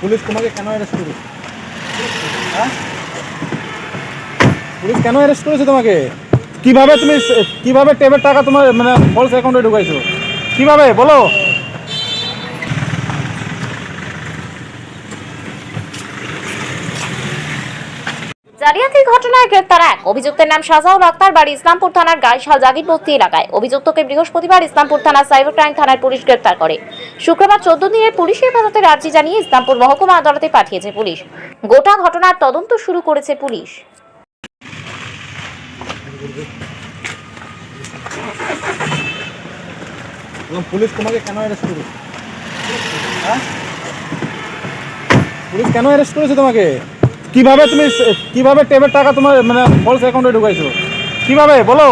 Police তোমাকে কেন arrest করেছে? হ্যাঁ? পুলিশ কেন অ্যারেস্ট করেছে তোমাকে? কীভাবে তুমি কীভাবে টেবের টাকা তোমার মানে ফলস অ্যাকাউন্টে ঢুকাইছো? কীভাবে? বলো। জালিয়াতির ঘটনায় গ্রেপ্তার এক। অভিযুক্তের নাম শাহজাউল আক্তার, বাড়ি ইসলামপুর থানার গাইশাল জাগিরবস্তি এলাকায়। অভিযুক্তকে বৃহস্পতিবার ইসলামপুর থানার সাইবার ক্রাইম থানার পুলিশ গ্রেপ্তার করে। শুক্রবার চোদ্দ দিনের পুলিশ হেফাজতের আর্জি জানিয়ে ইসলামপুর মহকুমা আদালতে পাঠিয়েছে পুলিশ। গোটা ঘটনার তদন্ত শুরু করেছে পুলিশ। পুলিশ তোমাকে কেন অ্যারেস্ট করেছে? হ্যাঁ? পুলিশ কেন অ্যারেস্ট করেছে তোমাকে? কীভাবে তুমি কীভাবে টেবের টাকা তোমার মানে ফলস অ্যাকাউন্টে ঢুকাইছো? কীভাবে? বলো।